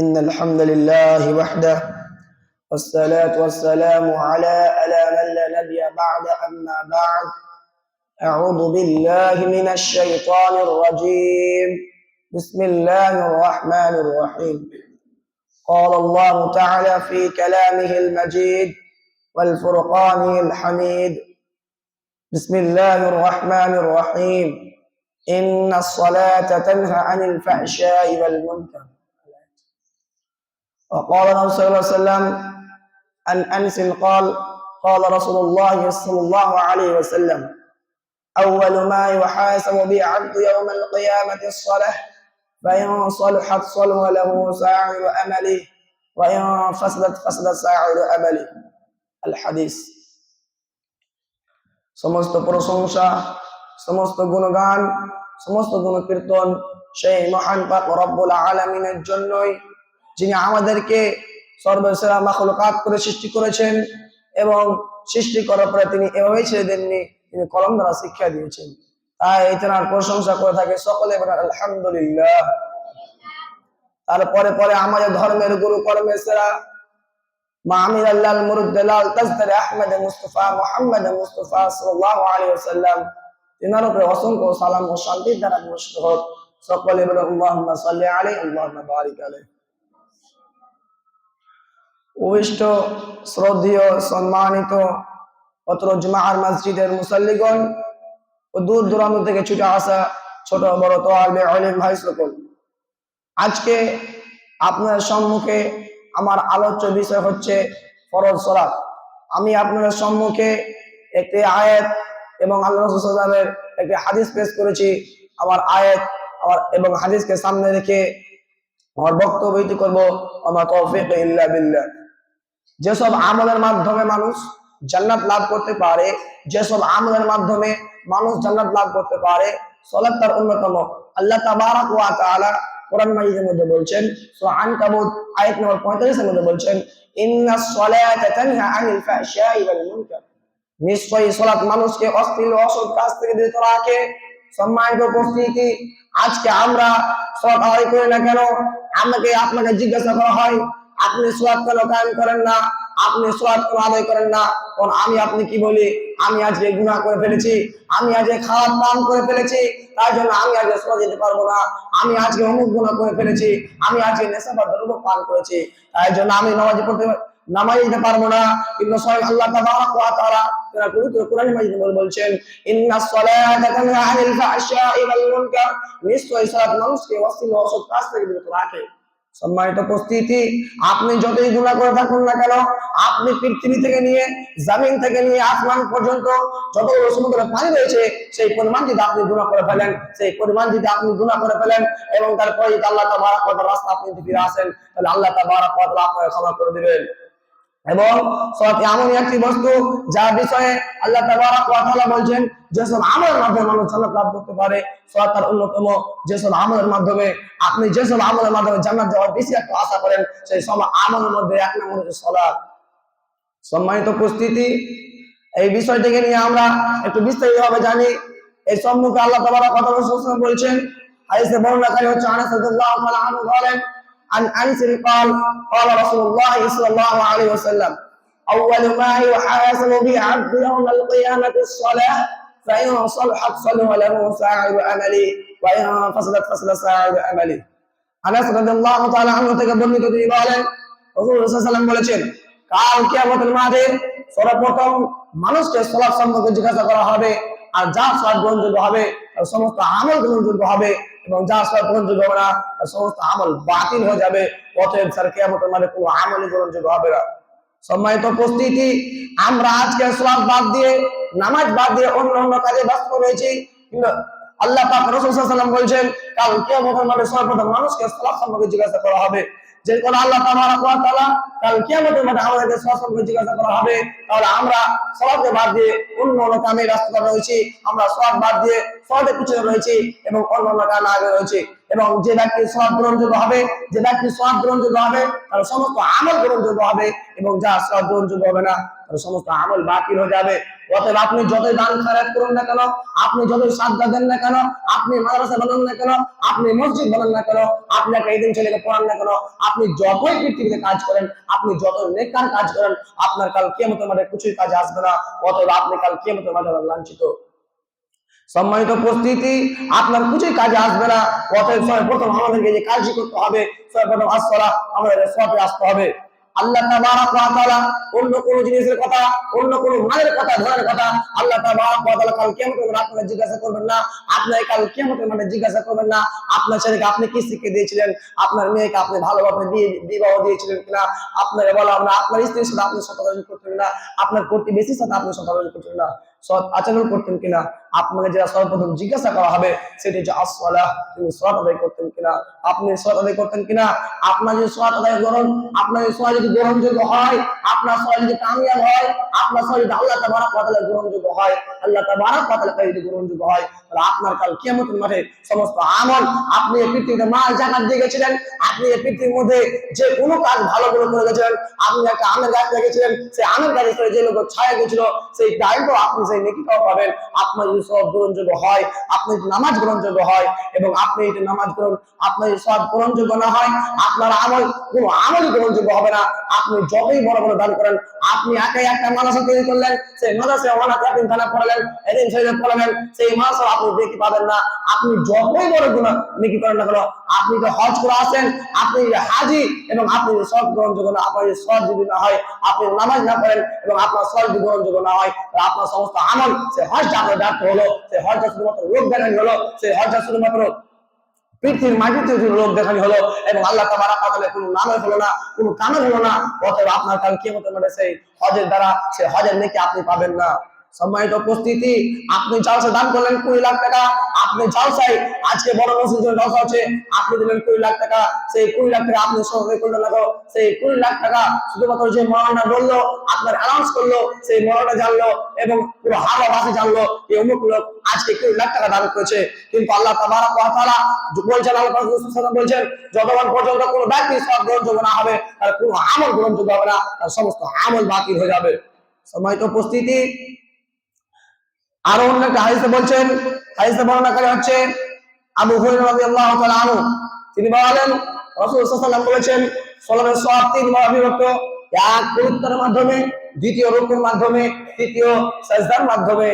إن الحمد لله وحده والصلاة والسلام على ألا من لا نبي بعد أما بعد. أعوذ بالله من الشيطان الرجيم. بسم الله الرحمن الرحيم. قال الله تعالى في كلامه المجيد والفرقان الحميد. بسم الله الرحمن الرحيم. إن الصلاة تنهى عن الفحشاء والمنكر. وقال النبي صلى الله عليه وسلم عن أنس قال قال رسول الله صلى الله عليه وسلم أول ما يحاسب به عبد يوم القيامة الصلاة فإن صلحت صلح له ساعر أمله وإن فسدت فسد ساعر أمله الحديث সমস্ত প্রশংসা সমস্ত গুণগান সমস্ত গুণকীর্তন সেই মহান পাক রব্বুল আলমিনের জন্যই যিনি আমাদেরকে সর্বসেরা মাখলুকাত করে সৃষ্টি করেছেন এবং সৃষ্টি করার পরে তিনি এভাবেই ছেড়ে দেননি, তিনি কলম দ্বারা শিক্ষা দিয়েছেন। তাই তেনার প্রশংসা করে থাকে সকলে আলহামদুলিল্লাহ। তারপরে পরে আমাদের ধর্মের গুরু কর্মের সেরা আল্লাহ মুরুদ্দালাল তাজদারে আহমেদ মুস্তফা, মোহাম্মদ মুস্তফা সাল্লাল্লাহু তিনার উপরে অসংখ্য সালাম ও শান্তির দ্বারা হোক। সকলে বলে, আল্লাহুম্মা সাল্লি আলাইহি বারিক উপবিষ্ট শ্রদ্ধেয়, সম্মানিত, অত্র জুমার মসজিদের মুসল্লিগণ ও দূর দূরান্ত থেকে ছুটে আসা ছোট বড় তোয়ালবে আলিম ভাই সকল। আজকে আপনার সম্মুখে আমার আলোচ্য বিষয় হচ্ছে ফরজ সলাৎ আমি আপনাদের সম্মুখে একটি আয়াত এবং আল্লাহ রসুলের একটি হাদিস পেশ করেছি। আমার আয়াত এবং হাদিসকে সামনে রেখে আমার বক্তব্য করব আমার তৌফিক ইল্লা বিল্লাহ। যেসব আমলের মাধ্যমে মানুষ জান্নাত লাভ করতে পারে, যেসব আমলের মাধ্যমে মানুষ জান্নাত লাভ করতে পারে, সলাৎ তার অন্যতম। আল্লাহ তাবারাক ওয়া তাআলা কোরআন মাজিদের মধ্যে বলছেন, সূরা আনকাবুত আয়াত নম্বর 45 এর মধ্যে বলছেন ইন্নাস সালাতা তানহা আনিল ফাহশাই ওয়াল মুনকার। নিশ্চয়ই সালাত মানুষকে অশ্লীল অসৎ কাজ থেকে বিরত রাখে। সম্মানিত উপস্থিতি, আজকে আমরা সালাত আদায় করি না কেন? আমাকে আপনাকে জিজ্ঞাসা করা হয় আপনি সোয়াদ কেন কায়েম করেন না, আপনি সোয়াদ কেন আদায় করেন না। কারণ আমি আপনি কি বলি? আমি আজকে গুনাহ করে ফেলেছি, আমি আজকে খারাপ পান করে ফেলেছি তাই জন্য আমি আজকে সোয়া যেতে পারব না। আমি আজকে অমুক গুনাহ করে ফেলেছি, আমি আজকে নেশা বা দ্রব্য পান করেছি তাই জন্য আমি নামাজ পড়তে, নামাজ দিতে পারব না। কিন্তু স্বয়ং আল্লাহ তাবারাক ওয়া তাআলা তারা পবিত্র কোরআন মাজিদে বলছেন ইন্নাস সালাতা তানহা আনিল ফাহশাই ওয়াল মুনকার। নিশ্চয়ই সালাত মানুষকে অশ্লীল অসৎ কাজ থেকে বিরত রাখে। সম্মানিত উপস্থিতি, আপনি যতই গুণা করে থাকুন না কেন, আপনি পৃথিবী থেকে নিয়ে, জামিন থেকে নিয়ে, আসমান পর্যন্ত যত সমুদ্রের পানি রয়েছে, সেই পরিমাণ যদি আপনি গুণা করে ফেলেন, সেই পরিমাণ যদি আপনি গুণা করে ফেলেন, এবং তারপরে যদি আল্লাহ তাবারাক রাস্তা আপনি যদি ফিরে আসেন, তাহলে আল্লাহ তাবারাক আপনাকে ক্ষমা করে দিবেন। এবং সলাত এমনই একটি বস্তু যার বিষয়ে আল্লাহ তাবারাক বলছেন, যেসব আমলের মাধ্যমে মানুষ জান্নাত লাভ করতে পারে সলাত তার অন্যতম। যেসব আমলের মাধ্যমে আপনি যেসব আমলের মাধ্যমে জান্নাত যাওয়ার বেশি একটা আশা করেন, সেই সব আমলের মধ্যে এক নম্বর হচ্ছে সলাত সম্মানিত উপস্থিতি, এই বিষয়টিকে নিয়ে আমরা একটু বিস্তারিত ভাবে জানি। এই সম্মুখে আল্লাহ ওয়া তাআলা বলছেন, হাদিসে বর্ণনাকারী হচ্ছে আনাস বলেন عن أنس قال قال رسول الله صلى الله عليه وسلم أول ما يحاسب به عبد يوم القيامة الصلاة فإن صلحت صلح له ساعر أمله وإن فسدت فسد ساعر أمله আনাস রাদিয়াল্লাহু তাআলা আনহু থেকে বর্ণিত তিনি বলেন রাসূল সাল্লাল্লাহু আলাইহি ওয়াসাল্লাম বলেছেন কাল কিয়ামতের মাঠে সর্বপ্রথম মানুষকে সালাত সম্পর্কে জিজ্ঞাসা করা হবে আর যা সালাত গ্রহণযোগ্য হবে তার সমস্ত আমল গ্রহণযোগ্য হবে এবং যা সালাত গ্রহণযোগ্য হবে না সমস্ত আমল বাতিল হয়ে যাবে। অতএব স্যার কেমন মানে কোনো আমলই গ্রহণযোগ্য হবে না। সম্মানিত উপস্থিতি, আমরা আজকে সালাত বাদ দিয়ে, নামাজ বাদ দিয়ে অন্য অন্য কাজে ব্যস্ত রয়েছি। আল্লাহ পাক রাসূল ওয়াসাল্লাম বলছেন, কাল কিয়ামতের মানে সর্বপ্রথম মানুষকে সালাত সম্পর্কে জিজ্ঞাসা করা হবে। যে কোন আল্লাহ তালা কাল কিয়ামতের মাঠে আমাদেরকে সালাত জিজ্ঞাসা করা হবে, তাহলে আমরা সবকে বাদ দিয়ে অন্য অন্য কামে রাস্তা রয়েছি, আমরা সব বাদ দিয়ে সবের পিছনে রয়েছি এবং অন্য অন্য কামে আগে রয়েছি। এবং যে ব্যক্তি সব গ্রহণযোগ্য হবে, যে ব্যক্তি সব গ্রহণযোগ্য হবে, তার সমস্ত আমল গ্রহণযোগ্য হবে এবং যা সব গ্রহণযোগ্য হবে না সমস্ত আমল বাতিল হয়ে যাবে। অতএব আপনি যতই দান খারাপ করুন না কেন, আপনি যতই সাজদা দেন না কেন, আপনি মাদ্রাসা বানান না কেন, আপনি মসজিদ বানান না কেন, আপনি একটা ঈদিন ছেলেকে পড়ান না কেন, আপনি যতই পৃথিবীতে কাজ করেন, আপনি যত নেকার কাজ করেন, আপনার কাল কেমতের মাঠে কিছুই কাজে আসবে না। অতএব আপনি কাল কেমতের মাঠে লাঞ্ছিত। সম্মানিত উপস্থিতি, আপনার কিছুই কাজে আসবে না। অতএব সর্বপ্রথম আমাদেরকে যে কাজই করতে হবে, সর্বপ্রথম আসলা আমাদের সবে আসতে হবে। আল্লাহ অন্য কোন জিনিসের কথা, অন্য কোন মালের কথা ধরার কথা আল্লাহ কাল জিজ্ঞাসা করবেন না। আপনাকে কাল কিয়ামতের মাঠে জিজ্ঞাসা করবেন না। আপনার ছেলেকে আপনি কি শিক্ষা দিয়েছিলেন? আপনার মেয়েকে আপনি ভালোভাবে দিয়ে, বিবাহ দিয়েছিলেন কিনা? আপনাকে বলা আমরা, আপনার স্ত্রীর সাথে আপনি সদাচরণ করতেন না আপনার প্রতিবেশীর সাথে আপনি সদাচরণ করতেন না সৎ আচরণ করতেন কিনা? আপনাকে যেটা সর্বপ্রথম জিজ্ঞাসা করা হবে, সেটি হচ্ছে আসওয়ালা তুমি সৎ আদায় করতেন কিনা? আপনি সৎ আদায় করতেন কিনা? আপনার যদি সৎ আদায় গ্রহণ আপনার যদি সৎ যদি গ্রহণযোগ্য হয়, আপনার সৎ যদি কামিয়াব হয়, আপনার সৎ যদি আল্লাহ তাবারাক ওয়া তাআলা গ্রহণযোগ্য হয়, আল্লাহ তাবারাক ওয়া তাআলা যদি গ্রহণযোগ্য হয়, তাহলে আপনার কাল কিয়ামতের মাঠে সমস্ত আমল, আপনি এই পৃথিবীতে মাল, জাকাত দিয়ে গেছিলেন, আপনি এই পৃথিবীর মধ্যে যে কোনো কাজ ভালো করে করে গেছিলেন, আপনি একটা আমের গাছ লেগেছিলেন সেই আমের গাছের যে লোক ছায়া গেছিল সেই টাইমটাও আপনি সেই নেকিটাও পাবেন, আপনার সব গ্রহণযোগ্য হয় নামাজ গ্রহণযোগ্য হয় এবং আপনি এটা নামাজ গ্রহণ, আপনার সব গ্রহণযোগ্য না হয়, আপনার আমল, কোনো আমল গ্রহণযোগ্য হবে না। আপনি যতই বড় বড় দান করেন, আপনি একাই একটা মাদ্রাসা তৈরি করলেন, সেই মাদ্রাসা অনাথ দানা পড়ালেন এদিন পড়ালেন সেই মাদ্রাসা আপনি দেখতে পাবেন না। আপনি যতই বড় গুণা নাকি করেন না কেন আপনি তো হজ করে আসেন, আপনি হাজি এবং আপনি সৎ গ্রহণযোগ্য না, আপনার সৎ যদি না হয়, আপনি নামাজ না করেন এবং আপনার সৎ যদি গ্রহণযোগ্য না হয় আপনার সমস্ত আমল সে হজটা আপনার ব্যর্থ হলো, সে হজটা শুধুমাত্র লোক দেখানি হলো, সে হজটা শুধুমাত্র পৃথিবীর মাটিতে যদি লোক দেখানি হলো এবং আল্লাহ তাবারা কাতালে কোনো নামে হলো না, কোনো কামে হলো না, অতএব আপনার কাল কি হতে পারে সেই হজের দ্বারা সেই হজের নেকি আপনি পাবেন না। সম্মানিত উপস্থিতি, আপনি জালসা দান করলেন কুড়ি লাখ টাকা, আপনি জালসাই আজকে বড় মসজিদ জালসা হচ্ছে, আপনি দিলেন কুড়ি লাখ টাকা, সেই কুড়ি লাখ টাকা আপনি সহযোগী করলেন না গো। সেই কুড়ি লাখ টাকা শুধুমাত্র যে মরণটা বলল, আপনার অ্যানাউন্স করল, সেই মরণটা জানলো এবং পুরো হাওয়া ভাষী জানলো এই অমুক লোক আজকে কুড়ি লাখ টাকা দান করেছে কিন্তু আল্লাহ তাআলা বলছেন, আল্লাহ বলছেন, যতক্ষণ পর্যন্ত কোনো ব্যক্তি সব গ্রহণযোগ্য না হবে, তার কোনো আমল গ্রহণযোগ্য হবে না, তার সমস্ত আমল বাতিল হয়ে যাবে সম্মানিত উপস্থিতি আরও অন্য একটা হাদিসে বলছেন, হাদিসে বর্ণনাকারী হচ্ছে আবু হুরায়রা রাদিয়াল্লাহু তাআলা আনহু। তিনি বলেন, রাসূল সাল্লাল্লাহু বলেছেন সওয়াব বিভক্ত। এক মাধ্যমে, দ্বিতীয় রুকুর মাধ্যমে, তৃতীয় সাজদার মাধ্যমে,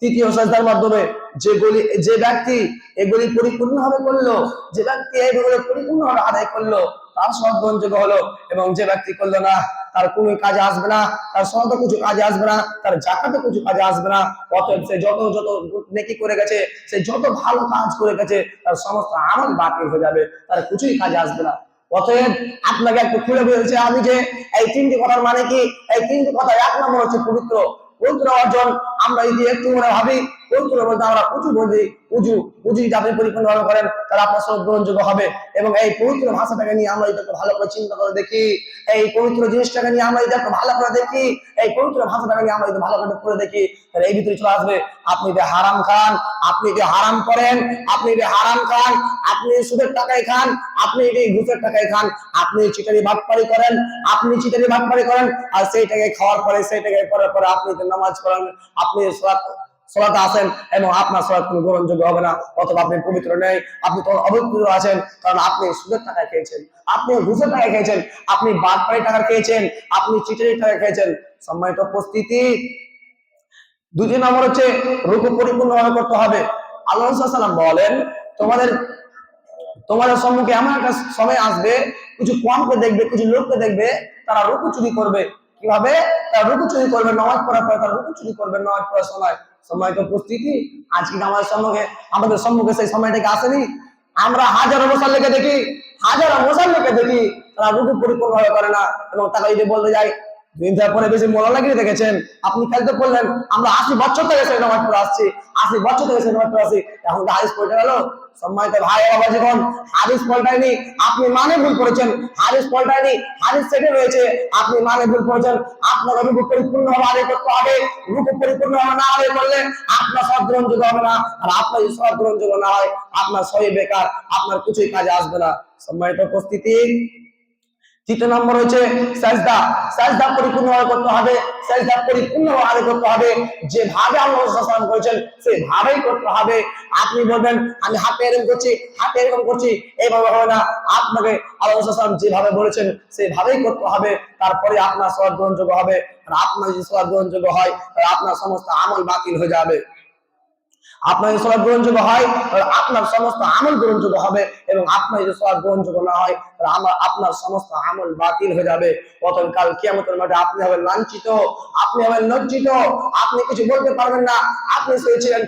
তৃতীয় সাজদার মাধ্যমে যেগুলি যে ব্যক্তি এগুলি পরিপূর্ণভাবে করল, যে ব্যক্তি এগুলি পরিপূর্ণভাবে আদায় করল, তার সব হলো এবং যে ব্যক্তি করল না তার কোনো কাজে আসবে না, তার সদ কিছু কাজে আসবে না, তার জাকাতে কিছু কাজে আসবে না, অতএব সে যত যত নেকি করে গেছে, সে যত ভালো কাজ করে গেছে, তার সমস্ত আমল বাতিল হয়ে যাবে, তার কিছুই কাজে আসবে না। অতএব আপনাকে একটু খুলে বলছে আমি যে, এই তিনটি কথার মানে কি? এই তিনটি কথা এক নম্বর হচ্ছে পবিত্র পবিত্র অর্জন আমরা যদি একটু মনে ভাবি পবিত্র বলতে আমরা উঁচু বলি উঁচু উঁচু যদি আপনি পরিপূর্ণভাবে করেন, তাহলে আপনার সব গ্রহণযোগ্য হবে। এবং এই পবিত্র ভাষাটাকে নিয়ে আমরা যদি ভালো করে চিন্তা করে দেখি, এই পবিত্র জিনিসটাকে নিয়ে আমরা যদি একটু ভালো করে দেখি, এই পবিত্র ভাষাটাকে নিয়ে আমরা যদি ভালো করে পড়ে দেখি, তাহলে এই ভিতরে চলে আসবে, আপনি যে হারাম খান, আপনি যে হারাম করেন, আপনি যে হারাম খান, আপনি সুদের টাকায় খান, আপনি যে ঘুষের টাকায় খান, আপনি চিটারি ভাগপাড়ি করেন, আপনি চিটারি ভাগপাড়ি করেন, আর সেই টাকায় খাওয়ার পরে সেই টাকায় করার পরে আপনি নামাজ পড়েন, আপনি সালাত, সলাতে আসেন এবং আপনার সলাৎ কোনো গ্রহণযোগ্য হবে না, অথবা আপনি পবিত্র নেই, আপনি তখন অপবিত্র আছেন, কারণ আপনি সুদের টাকা খেয়েছেন, আপনি ঘুষের টাকা খেয়েছেন, আপনি বাদপাড়ি টাকা খেয়েছেন, আপনি চিটারির টাকা খেয়েছেন। সম্মানিত উপস্থিতি দুই নম্বর হচ্ছে রুকু পরিপূর্ণভাবে করতে হবে। আল্লাহ সাল্লাম বলেন, তোমাদের তোমাদের সম্মুখে এমন একটা সময় আসবে, কিছু কমকে দেখবে, কিছু লোককে দেখবে, তারা রুকু চুরি করবে কীভাবে? তার রুকু চুরি করবে নামাজ পড়ার পরে তার রুকু চুরি করবে নামাজ পড়ার সময়। সময়টা উপস্থিতি, আজকে আমাদের সম্মুখে আমাদের সম্মুখে সেই সময়টাকে আসেনি। আমরা হাজার হাজারো লেখে দেখি, হাজার হাজারো লেখে দেখি, তারা রুকু পরিপূর্ণভাবে করে না এবং তারা যদি বলতে যায় পরে বেশি দেখেছেন। আপনি খালি তো বললেন আমরা আশি বছর থেকে সেই নামাজ পড়ে আসছি, আশি বছর থেকে সেই নামাজ পড়ে আসছি। এখন তো হাদিস পড়তে গেল সম্মানিত ভাই বাবা যখন হাদিস পল্টায়নি, আপনি মানে ভুল করেছেন। হাদিস পল্টায়নি হাদিস সেটে রয়েছে। আপনি মানে ভুল করেছেন। আপনার অভিযোগ পরিপূর্ণ ভাবে আদায় করতে হবে। রূপ পরিপূর্ণ ভাবে না আদায় করলে আপনার সব গ্রহণযোগ্য হবে না। আর আপনার যদি সব গ্রহণযোগ্য না হয়, আপনার সবই বেকার। আপনার কিছুই কাজে আসবে না। সম্মানিত উপস্থিতি। তৃতীয় নম্বর হচ্ছে সাজদা। সাজদা পরিপূর্ণভাবে করতে হবে, সাজদা পরিপূর্ণভাবে করতে হবে। যেভাবে আল্লাহ সাল্লাম করেছেন, সেভাবেই করতে হবে। আপনি বলবেন, আমি হাতে এরকম করছি, হাতে এরকম করছি এইভাবে হবে না। আপনাকে আল্লাহ সাল্লাম যেভাবে বলেছেন, সেভাবেই করতে হবে। তারপরে আপনার সব গ্রহণযোগ্য হবে। আর আপনার যদি সব গ্রহণযোগ্য হয়, তাহলে আপনার সমস্ত আমল বাতিল হয়ে যাবে। আপনার যদি সলাৎ গ্রহণযোগ্য হয় আপনার সমস্ত আমল গ্রহণযোগ্য হবে এবং আপনার যদি সলাৎ গ্রহণযোগ্য না হয় আপনার সমস্ত আমল বাতিল হয়ে যাবে। প্রথম কাল কিয়ামতের মাঠে আপনি হবেন লাঞ্ছিত, আপনি হবেন লজ্জিত, আপনি কিছু বলতে পারবেন না। আপনি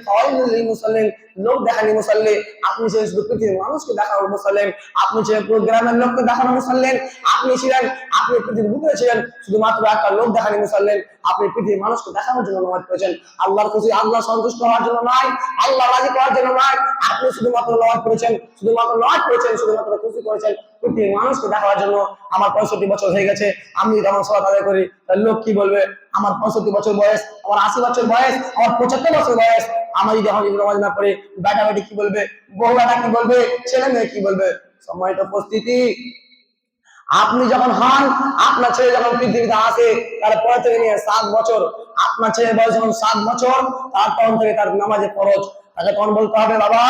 ফাওয়াইলুল মুসাল্লিন, লোক দেখানি মুসাল্লি। আপনি ছিলেন শুধু পৃথিবীর মানুষকে দেখানো মুসাল্লেন। আপনি ছিলেন পুরো গ্রামের লোককে দেখানো মুসাল্লেন। আপনি ছিলেন আপনি পৃথিবীর ভিতরে ছিলেন শুধুমাত্র একটা লোক দেখানি মুসাল্লেন। আপনি পৃথিবীর মানুষকে দেখানোর জন্য নামাজ পড়েছেন আল্লাহর খুশি আল্লাহ সন্তুষ্ট হওয়ার জন্য নয়। আল্লাহ রাজি করার জন্য নয়। আপনি শুধুমাত্র নামাজ পড়েছেন শুধুমাত্র নামাজ পড়েছেন শুধুমাত্র খুশি করেছেন। পৃথিবীর মানুষকে দেখার জন্য আমার পঁয়ষট্টি বছর হয়ে গেছে, আমি আমার সবাই আদায় করি লোক কি বলবে? আমার পঁয়ষট্টি বছর বয়স, আমার আশি বছর বয়স, আমার পঁচাত্তর বছর বয়স আমার যদি এখন নামাজ না পড়ে, বেটা বেটি কি বলবে? বউ বেটা কি বলবে? ছেলে মেয়ে কি বলবে? সম্মানিত উপস্থিতি, আপনি যখন হন, আপনার ছেলে যখন পৃথিবীতে আসে তারপরে থেকে নিয়ে সাত বছর, আপনার ছেলের বয়স যখন সাত বছর, তার তখন থেকে তার নামাজে খরচ তাকে তখন বলতে হবে, বাবা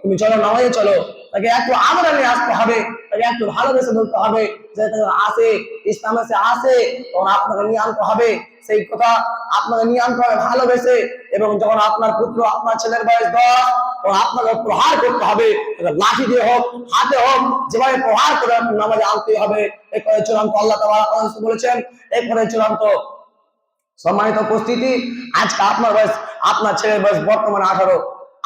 তুমি চলো নামাজে চলো। তাকে একটু আমরা নিয়ে আসতে হবে, তাকে একটু ভালোবেসে বলতে হবে যে আসে ইসলামে সে আসে তখন আপনাকে নিয়ে আনতে হবে। সেই কথা আপনাকে নিয়ে আনতে হবে ভালোবেসে এবং যখন আপনার পুত্র, আপনার ছেলের বয়স দশ, তখন আপনাকে প্রহার করতে হবে। লাঠি দিয়ে হোক, হাতে হোক, যেভাবে প্রহার করে নামাজে আনতে হবে। এই করে চূড়ান্ত আল্লাহ বলেছেন এই করে চূড়ান্ত সম্মানিত উপস্থিতি, আজকে আপনার বয়স, আপনার ছেলের বয়স বর্তমানে আঠারো।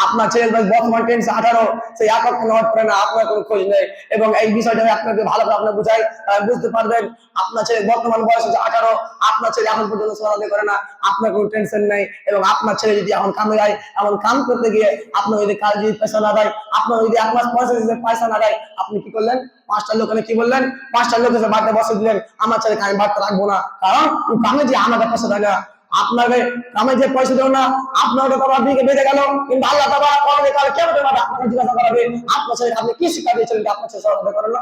আপনার বয়স বর্তমান টেন্স আঠারো, সেই একক নেওয়ার পরে না, আপনার কোনো খোঁজ নেই। এবং এই বিষয়টা আমি আপনাকে ভালো করে আপনার বুঝাই বুঝতে পারবেন, আপনার ছেলে বর্তমান বয়স হচ্ছে আঠারো, আপনার ছেলে এখন পর্যন্ত সরাতে করে না, আপনার কোনো টেনশন নেই, এবং আপনার ছেলে যদি এখন কামে যায়, এমন কাম করতে গিয়ে আপনার যদি কাজ যদি পয়সা না দেয়, আপনার যদি এক মাস পয়সা দিতে পয়সা না দেয়, আপনি কি করলেন? পাঁচটা লোক কি বললেন? পাঁচটা লোক এসে বাড়িতে বসে দিলেন, আমার ছেলেকে আমি বাড়িতে রাখব না, কারণ কামে যে আমাদের পয়সা দেয় না। আপনাকে কামে যে পয়সা দেবো না আপনার তো তারা দিকে বেঁধে গেল কিন্তু আল্লাহ তাবা কবে তাহলে কেন দেবে আপনাকে জিজ্ঞাসা করাবে আপনার ছেলেকে আপনি কি শিক্ষা দিয়েছিলেন যে আপনার ছেলে সলাপ আদায় করেন না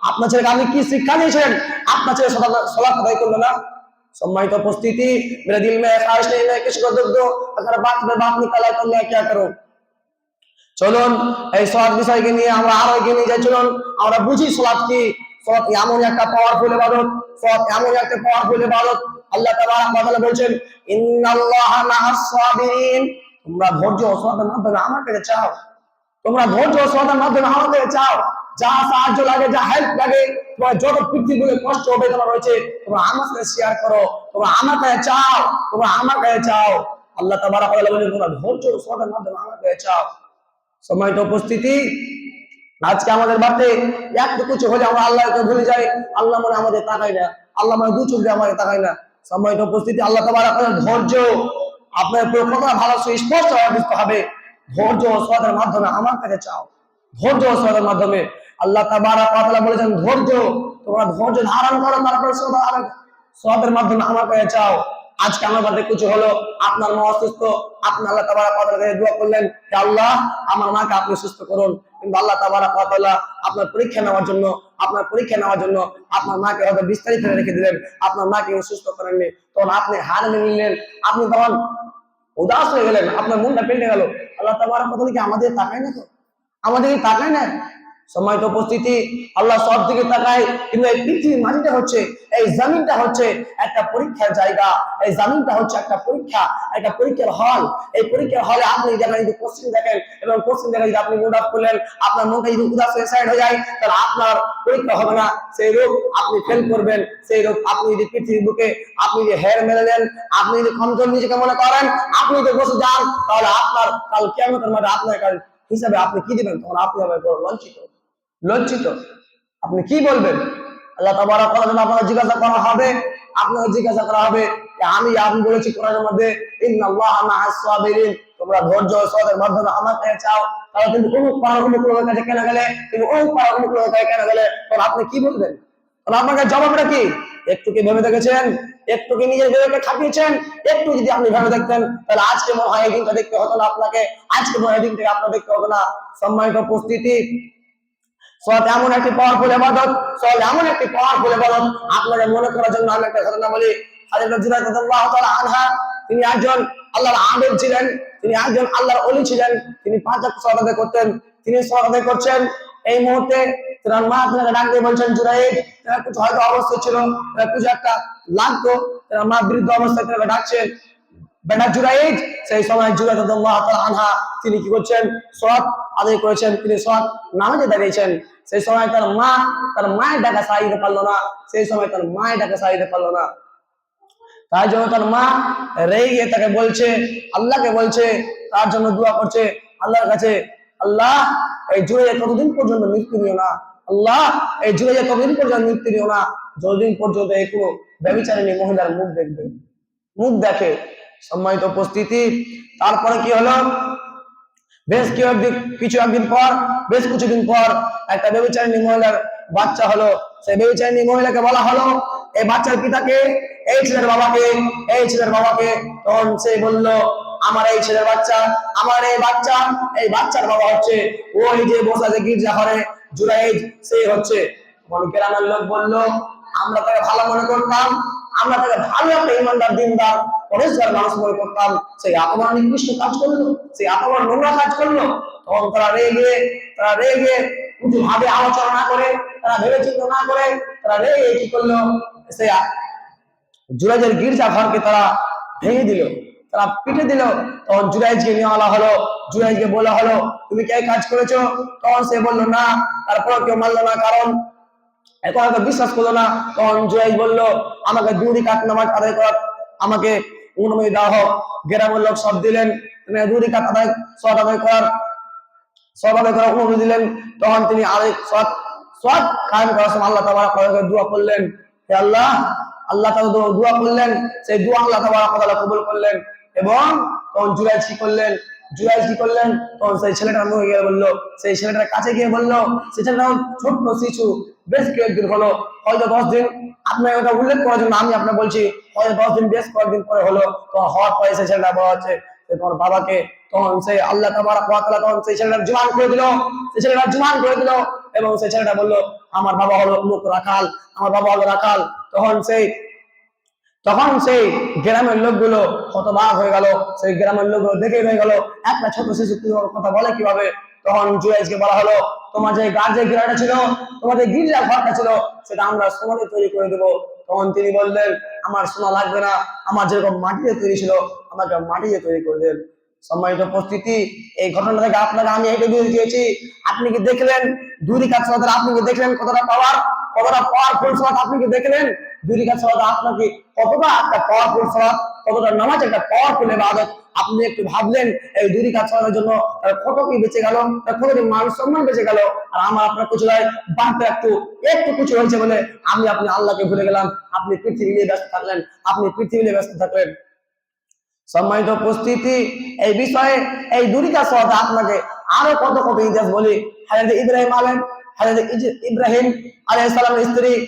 আপনার ছেলেকে আপনি কি শিক্ষা দিয়েছিলেন আপনার ছেলে সলাপ আদায় করলো না সম্মানিত উপস্থিতি मेरे दिल में ख्वाहिश नहीं मैं किसी को दुख दो अगर बात में बात निकाला तो मैं क्या करूं চলুন এই সলাৎ বিষয়কে নিয়ে আমরা আরো এগিয়ে নিয়ে যাই চলুন আমরা বুঝি সলাৎ কি সলাৎ এমন একটা পাওয়ারফুল ইবাদত সলাৎ এমন একটা পাওয়ারফুল ইবাদত আল্লাহ তাআলা বলছেন, ইন্নাল্লাহা মা'আস সাবিরিন তোমরা ধৈর্য ও সলাতের মাধ্যমে আমার কাছে চাও। তোমরা ধৈর্য ও সলাতের মাধ্যমে আমার কাছে চাও। যা সাহায্য লাগে, যা হেল্প লাগে, তোমার যত পৃথিবীতে কষ্ট হবে তোমার রয়েছে, তোমরা আমার সাথে শেয়ার করো। তোমরা আমার কাছে চাও, তোমরা আমার কাছে চাও। আল্লাহ তাবারক ওয়া তাআলা বলেন তোমরা ধৈর্য ও সলাতের মাধ্যমে আমার কাছে চাও। সময়ত উপস্থিতি, আজকে আমাদের বাড়িতে একটু কিছু হলে আমরা আল্লাহকে ভুলে যাই, আল্লাহ মনে আমাদের তাকায় না। আল্লাহ মানে দু চোখ আমাদের তাকায় না। সময়ত উপস্থিতি, আল্লাহ তোমার আপনার ধৈর্য আপনার পুরো কথা ভালো স্পষ্ট হওয়া বুঝতে হবে। ধৈর্য সদের মাধ্যমে আমার কাছে চাও। ধৈর্য সদের মাধ্যমে আল্লাহ তাবারা বলেছেন, ধৈর্য, তোমরা ধৈর্য ধারণ করো তারপরে সদা সদের মাধ্যমে আমার কাছে চাও। আজকে আমার বাড়িতে কিছু হলো, আপনার মা অসুস্থ, আপনি আল্লাহ তাবারা কথা দোয়া করলেন আল্লাহ, আমার মাকে আপনি সুস্থ করুন। কিন্তু আল্লাহ তাবারা আপনার পরীক্ষা নেওয়ার জন্য, আপনার পরীক্ষা নেওয়ার জন্য আপনার মাকে হয়তো বিস্তারিত রেখে দিলেন, আপনার মাকে সুস্থ করেননি। তখন আপনি হার মেনে নিলেন, আপনি তখন উদাস হয়ে গেলেন, আপনার মনটা পেটে গেল। আল্লাহ তাবারা কি আমাদের তাকায় না তো? আমাদের তাকায় না সময়ত উপস্থিতি, আল্লাহ সব দিকে তাকায়, কিন্তু এই পৃথিবীর মাটিটা হচ্ছে, এই জমিনটা হচ্ছে একটা পরীক্ষার জায়গা, এই জমিনটা হচ্ছে একটা পরীক্ষা, একটা পরীক্ষার হল। এই পরীক্ষার হলে আপনি যখন যদি কোশ্চিন দেখেন, এবং কোশ্চিন দেখেন যদি আপনি মুড আপ করলেন, আপনার মনটা যদি উদাস হয়ে সাইড হয়ে যায়, তাহলে আপনার পরীক্ষা হবে না। সেই রোগ আপনি ফেল করবেন, সেই রোগ আপনি যদি পৃথিবীর বুকে আপনি যদি হেয়ার মেরে নেন, আপনি যদি কমজোর নিজেকে মনে করেন, আপনি যদি বসে যান, তাহলে আপনার কাল কেমন আপনার কাল হিসাবে আপনি কি দিবেন? তখন আপনি হবে লঞ্চিত লজ্জিত। আপনি কি বলবেন? আল্লাহ তাবারা করার জন্য আপনাকে জিজ্ঞাসা করা হবে, আপনাকে জিজ্ঞাসা করা হবে আমি আমি বলেছি কোরআনের মধ্যে তোমরা ধৈর্য সদের মাধ্যমে আমার কাছে চাও তাহলে তুমি অমুক পাড়ার অমুক লোকের কাছে কেন গেলে তুমি অমুক পাড়ার অমুক লোকের কাছে কেন গেলে তখন আপনি কি বলবেন? তাহলে আপনাকে জবাবটা কি? একটু কি ভেবে দেখেছেন? একটু কি নিজের ভেবে খাটিয়েছেন? একটু যদি আপনি ভেবে দেখতেন, তাহলে আজকে মনে হয় এই দিনটা দেখতে হতো না আপনাকে, আজকে মনে হয় এই দিনটাকে আপনার দেখতে হতো না। সম্মানিত উপস্থিতি সৎ এমন একটি পাওয়ারফুল ইবাদত সৎ এমন একটি পাওয়ারফুল ইবাদত আপনাদের মনে করার জন্য আমি একটা ঘটনা বলি। আনহা, তিনি একজন আল্লাহর আবেদ ছিলেন, তিনি একজন আল্লাহর ওলি ছিলেন, তিনি পাঁচ ওয়াক্ত করতেন, তিনি সালাত করছেন। এই মুহূর্তে তার মা আপনাকে বলছেন জুনাইদ তার কিছু হয়তো অবস্থা ছিল, তার কিছু একটা লাগতো, তার মা বৃদ্ধ অবস্থায় তাকে ডাকছেন। বেটা জুরাইদ, সেই সময় তাআলা আনহা, তিনি কি করছেন? সৎ আদায় করেছেন, তিনি সৎ নামাজে দাঁড়িয়েছেন। সেই সময় তার মা, তার মায়ের ডাকা সাড়া পারল না। সেই সময় তার মায়ের ডাকা সাড়া পারল না। তাই জন্য তার মা রেগে গিয়ে তাকে বলছে, আল্লাহকে বলছে, তার জন্য দোয়া করছে, আল্লাহর কাছে, আল্লাহ, এই জুড়ে কতদিন পর্যন্ত মৃত্যু নিও না। আল্লাহ, এই জুড়ে কতদিন পর্যন্ত মৃত্যু নিও না। যতদিন পর্যন্ত এই কোনো ব্যবচারিণী মহিলার মুখ দেখবে, মুখ দেখে সম্মানিত উপস্থিতি। তারপরে কি হলো? বেশ কিছু একদিন পর বেশ কিছুদিন পর একটা বেবিচারিণী মহিলার বাচ্চা হলো। সেই বেবিচারিণী মহিলাকে বলা হলো, এই বাচ্চার পিতাকে, এই ছেলের বাবাকে, এই ছেলের বাবাকে তখন সে বলল, আমার এই ছেলের বাচ্চা, আমার এই বাচ্চা, এই বাচ্চার বাবা হচ্ছে ওই যে বসে আছে গির্জা ঘরে জুরাইজ সেই হচ্ছে গ্রামের লোক বলল, আমরা তাকে ভালো মনে করতাম, আমরা তাকে ভালো একটা ইমানদার, দিনদার পরেশগার মানুষ মনে করতাম, সেই আত্মার নিকৃষ্ট কাজ করল, সেই আত্মার নোংরা কাজ করল। তখন তারা রেগে তারা রেগে কিছু ভাবে আলোচনা না করে, তারা ভেবে চিন্তা না করে, তারা রেগে কি করল? সেই জুরাইজের গির্জা ঘরকে তারা ভেঙে দিল, তারা পিটে দিল। তখন জুরাইজকে নিয়ে আলা হলো, জুরাইজকে বলা হলো, তুমি কে কাজ করেছ? তখন সে বলল, না তারপর কেউ মানলো না, কারণ এখন হয়তো বিশ্বাস করল না। তখন জুরাইজ বলল, আমাকে দুরি কাট নামাজ আদায় করার, আমাকে অনুমতি দেওয়া হোক, গ্রামের লোক সব দিলেন দুই আদায় করার অনুমতি দিলেন। তখন তিনি সৎ সৎ আল্লাহ করলেন আল্লাহ আল্লাহ করলেন, সেই করলেন এবং তখন জুরাইজ করলেন। জুরাইজ কি করলেন, তখন সেই ছেলেটার মুখে গিয়ে বলল, সেই ছেলেটার কাছে গিয়ে বলল সেই ছেলেটা ছোট্ট শিশু, বেশ কয়েকদিন হলো, হয়তো দশ দিন। আপনার এটা উল্লেখ করার জন্য আমি আপনার বলছি, হয়তো দশ দিন, বেশ কয়েকদিন পরে হলো, তো হওয়ার পরে সেই ছেলেটা হচ্ছে, সে তোমার বাবাকে তখন সেই আল্লাহ ওয়া তখন সেই ছেলেটা জুমান করে দিল, সেই ছেলেটা জুমান করে দিল এবং সেই ছেলেটা বলল, আমার বাবা হলো মুখ রাখাল, আমার বাবা হলো রাখাল। তখন সেই তখন সেই গ্রামের লোকগুলো হতবাক হয়ে গেল, সেই গ্রামের লোকগুলো দেখে হয়ে গেল, একটা ছোট শিশু কথা বলে কীভাবে? তখন জুয়েজকে বলা হলো, তোমার যে গাছ যে গিরাটা ছিল, তোমার যে গির্জা ঘরটা ছিল, সেটা আমরা সোনাতে তৈরি করে দেবো। তখন তিনি বললেন, আমার সোনা লাগবে না, আমার যেরকম মাটিতে তৈরি ছিল, আমাকে মাটিতে তৈরি করে দেন। সম্মানিত উপস্থিতি, এই ঘটনা থেকে আপনাকে আমি এইটা বুঝতে চেয়েছি আপনি কি দেখলেন? দুরি কাজ আপনি কি দেখলেন? কতটা পাওয়ার কতটা পাওয়ারফুল সালাত আপনি কি দেখলেন? দুরি কাজ সালাত আপনাকে কতটা একটা পাওয়ারফুল সালাত, কতটা নামাজ, একটা পাওয়ারফুল ইবাদত, আপনি একটু ভাবলেন, এই দুরি কাজ সালাতের জন্য কত কি বেঁচে গেল, তার কতটি মান সম্মান বেঁচে গেল, আর আমার আপনার কিছু নয় বাড়তে একটু একটু কিছু হয়েছে বলে আমি আপনি আল্লাহকে ভুলে গেলাম, আপনি পৃথিবী নিয়ে ব্যস্ত থাকলেন, আপনি পৃথিবী নিয়ে ব্যস্ত থাকলেন। সম্মানিত উপস্থিতি, এই বিষয়ে এই দুরিকা সহজে আপনাকে আরও কত কত ইতিহাস বলি। হাজরত ইব্রাহিম আলেন হাজরত ইজ- ইব্রাহিম আলাইহিস সালামের স্ত্রী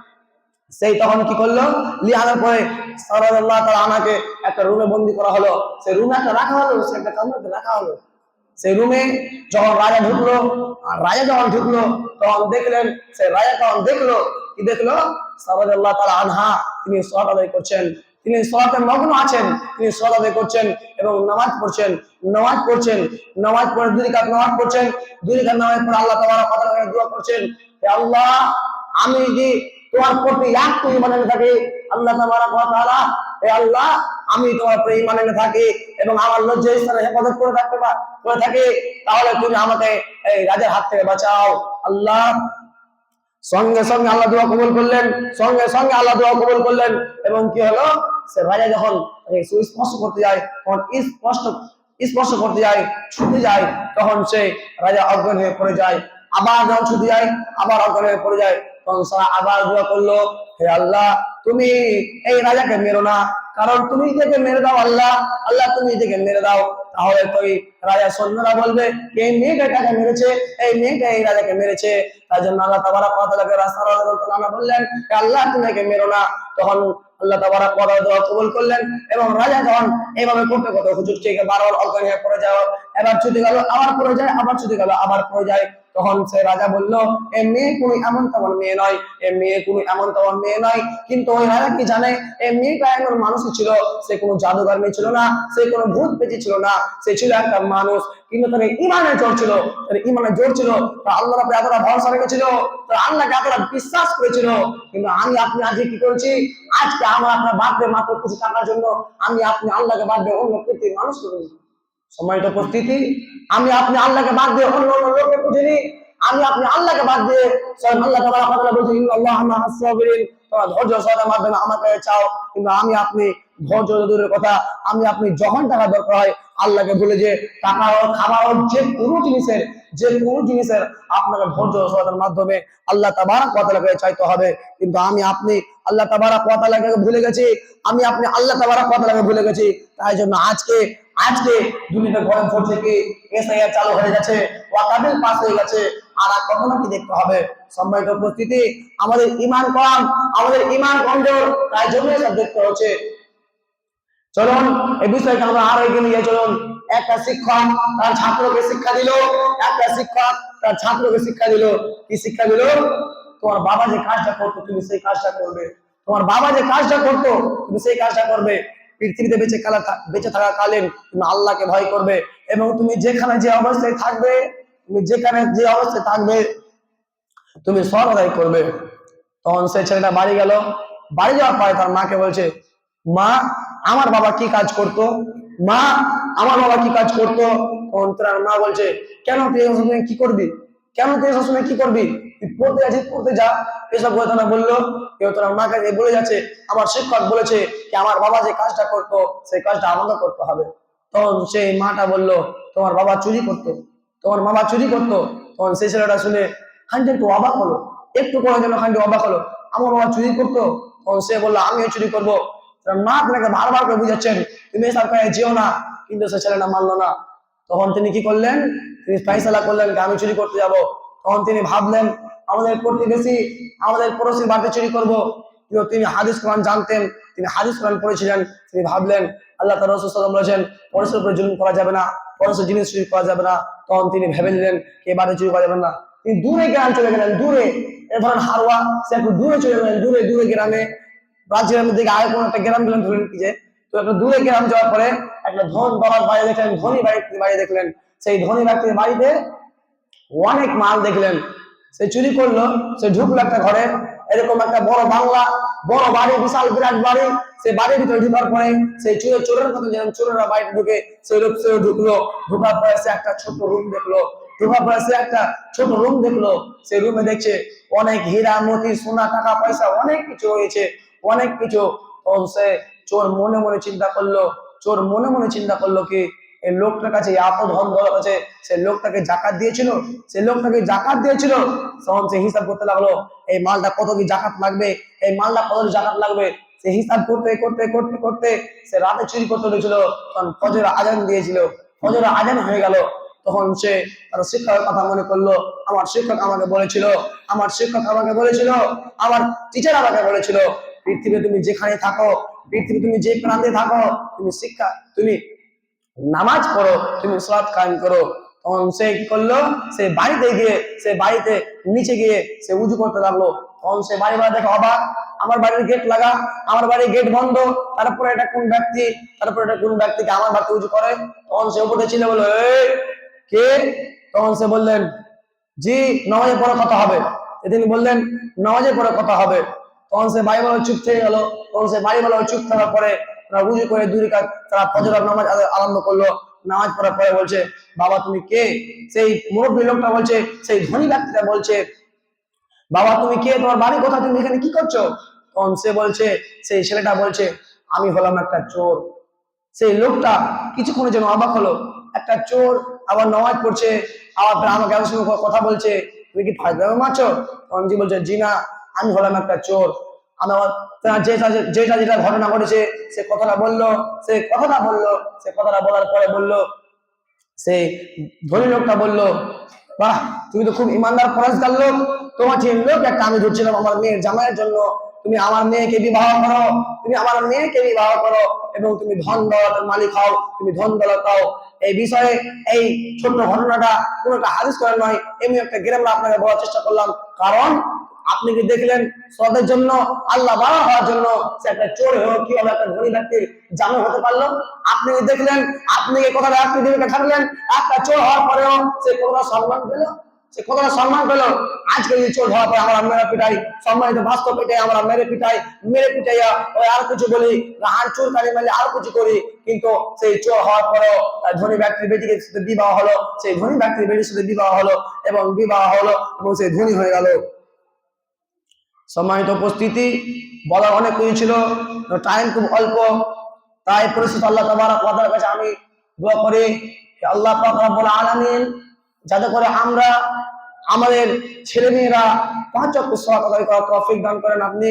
সেই তখন কি করল? লিয়ে আনার পরে সারাল্লাহ তাআলা আনাকে একটা রুমে বন্দি করা হলো। সেই রুমে একটা রাখা হলো, সে একটা কামরাতে রাখা হলো। সেই রুমে যখন রাজা ঢুকলো, আর রাজা যখন ঢুকলো, তখন দেখলেন, সেই রাজা তখন দেখল, কি দেখল? সারাল্লাহ তাআলা আনহা, তিনি সলাত আদায় করছেন। তিনি সলাতে মগ্ন আছেন, তিনি সলাত আদায় করছেন এবং নামাজ পড়ছেন। নামাজ পড়ছেন, নামাজ পড়ে দুই রাকাত নামাজ পড়ছেন। দুই রাকাত নামাজ পড়ে আল্লাহ তাআলা কথা দোয়া করছেন, হে আল্লাহ, আমি যদি তোমার প্রতি একটু ইমান এনে থাকে। আল্লাহ তাআলা, হে আল্লাহ, আমি তোমার উপরে ইমান এনে থাকি এবং আমার লজ্জা স্থানে হেফাজত করে থাকতে করে থাকি। তাহলে তুমি আমাকে এই রাজার হাত থেকে বাঁচাও। আল্লাহ, সঙ্গে সঙ্গে আল্লাহ দোয়া কবুল করলেন, সঙ্গে সঙ্গে আল্লাহ দোয়া কবুল করলেন এবং কি হলো? সে রাজা যখন স্পর্শ করতে যায়, তখন স্পষ্ট স্পর্শ করতে যায়, ছুটে যায়, তখন সে রাজা অজ্ঞান হয়ে পড়ে যায়। আবার যখন ছুটে যায়, আবার অজ্ঞান হয়ে পড়ে যায়। তখন আবার দোয়া করল, হে আল্লাহ, তুমি এই রাজাকে মেরো না, কারণ তুমি থেকে মেরে দাও, আল্লাহ আল্লাহ তুমি থেকে মেরে দাও। তাহলে তো এই রাজা সৈন্যরা বলবে এই মেয়েটা তাকে মেরেছে? এই মেয়েটা এই রাজাকে মেরেছে। তার জন্য আল্লাহ তাবারা কথা রাস্তা রাজা বললেন আল্লাহ, তুমি একে মেরো না। তখন আল্লাহ তাবারা কথা দোয়া কবুল করলেন এবং রাজা যখন এইভাবে করতে করতে হুজুর থেকে বারবার অজ্ঞান হয়ে পড়ে যাও এবার ছুটি গেল আবার পড়ে যায়, আবার ছুটি গেল আবার পড়ে যায় তখন সে রাজা বলল, এ মেয়ে কোনো এমন তেমন মেয়ে নয়, এ মেয়ে কোনো এমন তেমন মেয়ে নয়। কিন্তু ওই রাজা কি জানে, এ মেয়েটা এমন মানুষই ছিল, সে কোনো জাদুঘর মেয়ে ছিল না, সে কোনো ভূত পেঁচি ছিল না, সে ছিল একটা মানুষ। কিন্তু তার ইমানের জোর ছিল, তার ইমানের জোর ছিল, তার আল্লাহর উপরে এতটা ভরসা রেখেছিল, তার আল্লাহকে এতটা বিশ্বাস করেছিল। কিন্তু আমি আপনি আজকে কি করেছি? আজকে আমার আপনার বাদ মাত্র কিছু টাকার জন্য আমি আপনি আল্লাহকে বাদ দিয়ে অন্য পৃথিবীর মানুষ করেছি সময়টা উপস্থিতি, আমি আপনি আল্লাহকে বাদ দিয়ে অন্য অন্য লোককে বুঝিনি আমি আপনি আল্লাহকে বাদ দিয়ে স্বয়ং আল্লাহ তাআলা কথা বলছি আল্লাহ আমার হাসিবিন তোমার ধৈর্য মাধ্যমে আমাকে চাও, কিন্তু আমি আপনি ধৈর্য দূরের কথা, আমি আপনি যখন টাকা দরকার হয়, আল্লাহকে যে টাকা হোক খাবার হোক যে কোনো জিনিসের, যে কোনো জিনিসের আপনাকে ধৈর্য সহতার মাধ্যমে আল্লাহ তাবারাক ওয়া তাআলাকে চাইতে হবে। কিন্তু আমি আপনি আল্লাহ তাবারাক ওয়া তাআলাকে ভুলে গেছি, আমি আপনি আল্লাহ তাবারাক ওয়া তাআলাকে ভুলে গেছি, তাই জন্য আজকে আজকে দুনিয়াতে ঘরে ভোট থেকে এসআইআর চালু হয়ে গেছে, ওয়াকাবিল পাস হয়ে গেছে। আর আর কত না কি দেখতে হবে? সম্মানিত উপস্থিতি, আমাদের ইমান কম, আমাদের ইমান কমজোর, তাই জন্য সব দেখতে হচ্ছে। চলুন, এই বিষয়টা আমরা আরও এগিয়ে নিয়ে চলুন। একটা শিক্ষক তার ছাত্রকে শিক্ষা দিল, একটা শিক্ষক তার ছাত্রকে শিক্ষা দিল। কি শিক্ষা দিল? তোমার বাবা যে কাজটা করতো, তুমি সেই কাজটা করবে। তোমার বাবা যে কাজটা করতো, তুমি সেই কাজটা করবে। পৃথিবীতে বেঁচে বেঁচে থাকা কালীন তুমি আল্লাহকে ভয় করবে এবং তুমি যেখানে যে অবস্থায় থাকবে, তুমি যেখানে যে অবস্থায় থাকবে, তুমি সর আদায় করবে। তখন সেই ছেলেটা বাড়ি গেল। বাড়ি যাওয়ার পরে তার মাকে বলছে, মা, আমার বাবা কি কাজ করতো? মা, আমার বাবা কি কাজ করতো? তখন তার মা বলছে, কেন তুই কি করবি? কেন তুই এই সময় কি করবি? পড়তে যাচ্ছিস, পড়তে যা। এসব কথা না বলল কেউ তার মাকে যে বলে যাচ্ছে, আমার শিক্ষক বলেছে কি আমার বাবা যে কাজটা করতো, সেই কাজটা আমাকে করতে হবে। তখন সেই মাটা বলল, তোমার বাবা চুরি করতো। তোমার বাবা চুরি করতো। তখন সেই ছেলেটা শুনে খানটি একটু অবাক হলো। একটু করে যেন খানটি অবাক হলো, আমার বাবা চুরি করতো? তখন সে বলল, আমিও চুরি করব। মা আপনাকে বারবার করে বুঝাচ্ছেন, তুমি এসব কাজে যেও না। কিন্তু সে ছেলেটা মানলো না। তখন তিনি কি করলেন? তিনি ফাইসালা করলেন আমি চুরি করতে যাব। তখন তিনি ভাবলেন, আমাদের প্রতিবেশী, আমাদের পড়োশীর বাড়িতে চুরি করব। কিন্তু তিনি হাদিস কোরআন জানতেন, তিনি হাদিস কোরআন পড়েছিলেন, তিনি ভাবলেন, আল্লাহ তার রসুল বলেছেন পরশের উপরে জুলুম করা যাবে না পরশের জিনিস চুরি করা যাবে না। তখন তিনি ভেবে নিলেন, কে বাড়ি চুরি করা যাবে না? তিনি দূরে গ্রাম চলে গেলেন, দূরে। এ ধরেন হারোয়া সে একটু দূরে চলে গেলেন, দূরে দূরে গ্রামে। রাজ্যের দিকে আগে কোনো একটা গ্রাম দিলেন ধরলেন কি যে, তো একটা দূরে গ্রাম যাওয়ার পরে একটা ধন বাবার বাড়ি দেখলেন, ধনী বাড়ির বাড়ি দেখলেন। সেই ধনী ব্যক্তির বাড়িতে অনেক মাল দেখলেন। সে চুরি করল, সে ঢুকলো একটা ঘরে, এরকম একটা বড় বাংলা, বড় বাড়ি, বিশাল বিরাট বাড়ি, সে বাড়ির ভিতরে ঢুকার পরে সেই চুরে, চোরের মতো যেরকম চোরেরা বাড়িতে ঢুকে সেই লোক সে ঢুকলো, ঢুকার পরে সে একটা ছোট রুম দেখল, ঢুকার পরে সে একটা ছোট রুম দেখল সেই রুমে দেখছে অনেক হীরা মতি সোনা, টাকা, পয়সা, অনেক কিছু রয়েছে, অনেক কিছু। সে চোর মনে মনে চিন্তা করল, চোর মনে মনে চিন্তা করল কি এই লোকটার কাছে এত ধন দৌলত আছে সে লোকটাকে জাকাত দিয়েছিল সে লোকটাকে জাকাত দিয়েছিল। তখন সে হিসাব করতে লাগল, এই মালটা কত কি জাকাত লাগবে? এই মালটা কত জাকাত লাগবে? সে হিসাব করতে করতে করতে করতে সে রাতে চুরি করতে হয়েছিল তখন ফজর আজান দিয়েছিল। ফজর আজান হয়ে গেল, তখন সে তার শিক্ষকের কথা মনে করল, আমার শিক্ষক আমাকে বলেছিল, আমার শিক্ষক আমাকে বলেছিল, আমার টিচার আমাকে বলেছিল পৃথিবী তুমি যেখানে থাকো পৃথিবী তুমি যে প্রান্তে থাকো, তুমি শিক্ষা, তুমি নামাজ পড়ো, তুমি সলাৎ কায়েম করো। তখন সে কি করল? সে বাড়িতে গিয়ে, সে বাড়িতে নিচে গিয়ে সে উজু করতে লাগল। তখন সে বাড়ি বাড়ি দেখে অবাক। আমার বাড়ির গেট লাগা, আমার বাড়ির গেট বন্ধ। তারপরে এটা কোন ব্যক্তি? তারপরে এটা কোন ব্যক্তিকে আমার বাড়িতে উজু করে? তখন সে উপরে ছিল বলো এই, কে? তখন সে বললেন, জি, নামাজের পরে কথা হবে। এদিন বললেন, নামাজের পরে কথা হবে। তখন সে বাড়ি চুপ থেকে গেল। তখন সে বাড়ি চুপ থাকার পরে ওরা উজু করে দুই কাজ তারা ফজরের নামাজ আরম্ভ করল। নামাজ পড়ার পরে বলছে, বাবা, তুমি কে? সেই মুরব্বী লোকটা বলছে, সেই ধনী ব্যক্তিটা বলছে, বাবা, তুমি কে? তোমার বাড়ি কোথায়? তুমি এখানে কি করছ? তখন সে বলছে, সেই ছেলেটা বলছে, আমি হলাম একটা চোর। সেই লোকটা কিছুক্ষণের জন্য অবাক হলো। একটা চোর আবার নামাজ পড়ছে আবার আমাকে আমার সঙ্গে কথা বলছে, তুমি কি ফায়দামে মারছো? তখন জি বলছে, জি না, আমি হলাম একটা চোর। আমার যেটা যেটা যেটা ঘটনা ঘটেছে, সে কথাটা বলল, সে কথাটা বলল, সে কথাটা বলার পরে বলল সেই ধনী লোকটা বলল, বাহ, তুমি তো খুব ইমানদার, পরেশগার লোক। তোমার ঠিক লোক, একটা আমি ধরছিলাম আমার মেয়ের জামাইয়ের জন্য। তুমি আমার মেয়েকে বিবাহ করো, তুমি আমার মেয়েকে বিবাহ করো এবং তুমি ধন দৌলতের মালিক হও, তুমি ধন দৌলত হও। এই বিষয়ে, এই ছোট্ট ঘটনাটা কোনো একটা হাদিস করে নয়, এমনি একটা গ্রাম আপনাকে বলার চেষ্টা করলাম। কারণ আপনি কি দেখলেন সদের জন্য, আল্লাহ বাড়া হওয়ার জন্য সে একটা চোর হয়ে কীভাবে একটা ধনী ব্যক্তির জামে হতে পারল? আপনি কি দেখলেন? আপনি এই কথাটা আপনি দিকে খাটলেন একটা চোর হওয়ার পরেও সে কতটা সম্মান পেল? সে কতটা সম্মান পেল? আজকে যদি চোর হওয়ার পরে আমরা মেরে পিটাই, সম্মানিত বাস্তব পিটাই আমরা মেরে পিটাই, মেরে পিটাইয়া ওই আর কিছু বলি হার চোর কালি মারলে আর কিছু করি, কিন্তু সেই চোর হওয়ার পরেও ধনী ব্যক্তির বেটিকে সাথে বিবাহ হলো, সেই ধনী ব্যক্তির বেটির সাথে বিবাহ হলো, এবং বিবাহ হলো, এবং সেই ধনী হয়ে গেল। সম্মানিত উপস্থিতি বলার অনেক কিছু ছিল টাইম খুব অল্প তাই পরিস্থিতি আল্লাহ তাবারাক ওয়া তাআলার কাছে আমি দোয়া করি যে আল্লাহ পাক রব্বুল আলামিন যাতে করে আমরা আমাদের ছেলে মেয়েরা পাঁচ ওয়াক্ত সালাত আদায় করার তৌফিক দান করেন আপনি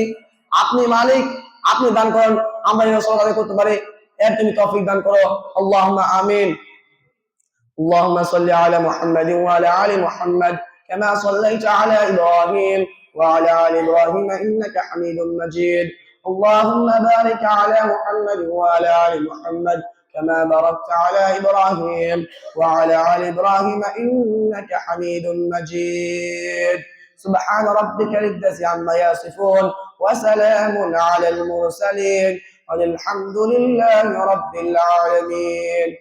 আপনি মালিক আপনি দান করেন আমরা যেন সালাত আদায় করতে পারি এর তুমি তৌফিক দান করো আল্লাহুম্মা আমিন اللهم صل على محمد وعلى ال محمد كما صليت على ابراهيم وعلى آل إبراهيم إنك حميد مجيد. اللهم بارك على محمد وعلى آل محمد كما باركت على إبراهيم وعلى آل إبراهيم إنك حميد مجيد. سبحان ربك العزة عما يصفون وسلام على المرسلين. والحمد لله رب العالمين.